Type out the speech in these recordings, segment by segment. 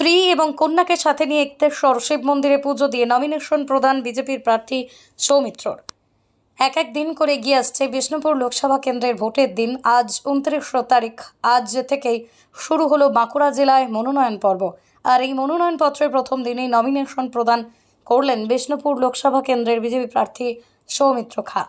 স্ত্রী এবং কন্যাকে সাথে নিয়ে একতেশ্বর শিব মন্দিরে পুজো দিয়ে নমিনেশন প্রদান বিজেপির প্রার্থী সৌমিত্রর। এক এক দিন করে এগিয়ে আসছে বিষ্ণুপুর লোকসভা কেন্দ্রের ভোটের দিন। আজ উনত্রিশ তারিখ। আজ থেকেই শুরু হলো বাঁকুড়া জেলায় মনোনয়ন পর্ব। আর এই মনোনয়নপত্রের প্রথম দিনেই নমিনেশন প্রদান করলেন বিষ্ণুপুর লোকসভা কেন্দ্রের বিজেপি প্রার্থী সৌমিত্র খা।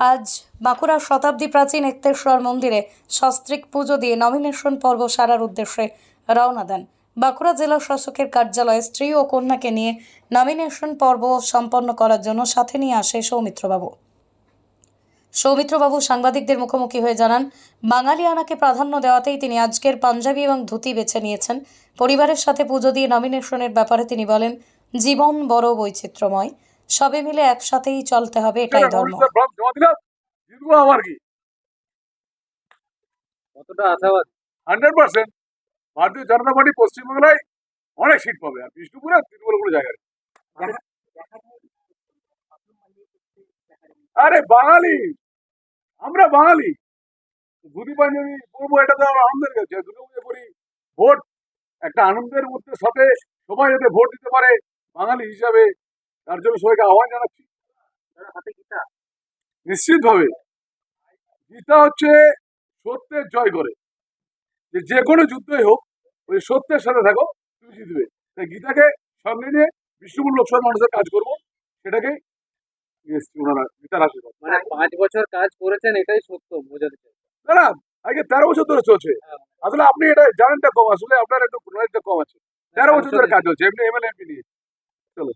আজ বাঁকুড়ার শতাব্দী প্রাচীন একতেশ্বর মন্দিরে সস্ত্রিক পুজো দিয়ে নমিনেশন পর্ব সারার উদ্দেশ্যে রওনা দেন। বাঁকুড়া জেলা শাসকের কার্যালয়ে স্ত্রী ও কন্যাকে নিয়ে নমিনেশন পর্ব সম্পন্ন করার জন্য সাথে নিয়ে আসে সৌমিত্রবাবু। সৌমিত্রবাবু সাংবাদিকদের মুখোমুখি হয়ে জানান বাঙালি আনাকে প্রাধান্য দেওয়াতেই তিনি আজকের পাঞ্জাবি এবং ধুতি বেছে নিয়েছেন। পরিবারের সাথে পুজো দিয়ে নমিনেশনের ব্যাপারে তিনি বলেন জীবন বড় বৈচিত্র্যময়। সবে মিলে একসাথেই চলতে হবে এটাই ধর্ম। কতটা আশাবাদ? Hundred percent. Bharatiya Janata party পশ্চিমবাংলায় অনেক সিট পাবে, আর বিষ্ণুপুরে তৃণমূল কোনো জায়গায় আরে বাঙালি, আমরা বাঙালি। ধুতি পাঞ্জাবি পরবো এটা তো আমার আনন্দের কাছে দুটো করি ভোট, একটা আনন্দের মধ্যে সাথে সবাই যাতে ভোট দিতে পারে, বাঙালি হিসাবে, তার জন্য সবাইকে আহ্বান জানাচ্ছি। নিশ্চিত ভাবে গীতা হচ্ছে সত্যের জয় করে। যে যে কোনো যুদ্ধই হোক ওই সত্যের সাথে থাকো তুমি জিতবে। তাই গীতাকে সামনে নিয়ে বিষ্ণুপুর লোকসভার মানুষের কাজ করব সেটাকে ওনারা গীতার আশীর্বাদ। মানে পাঁচ বছর কাজ করেছেন এটাই সত্য বোঝাতে চাই। না না আগে তেরো বছর ধরে চলছে। আসলে আপনি এটা জানেনটা কম আসলে আপনার একটু নলেজটা কম আছে। তেরো বছর ধরে কাজ হচ্ছে এমনি এমএলএ এমপি নিয়ে। চলো।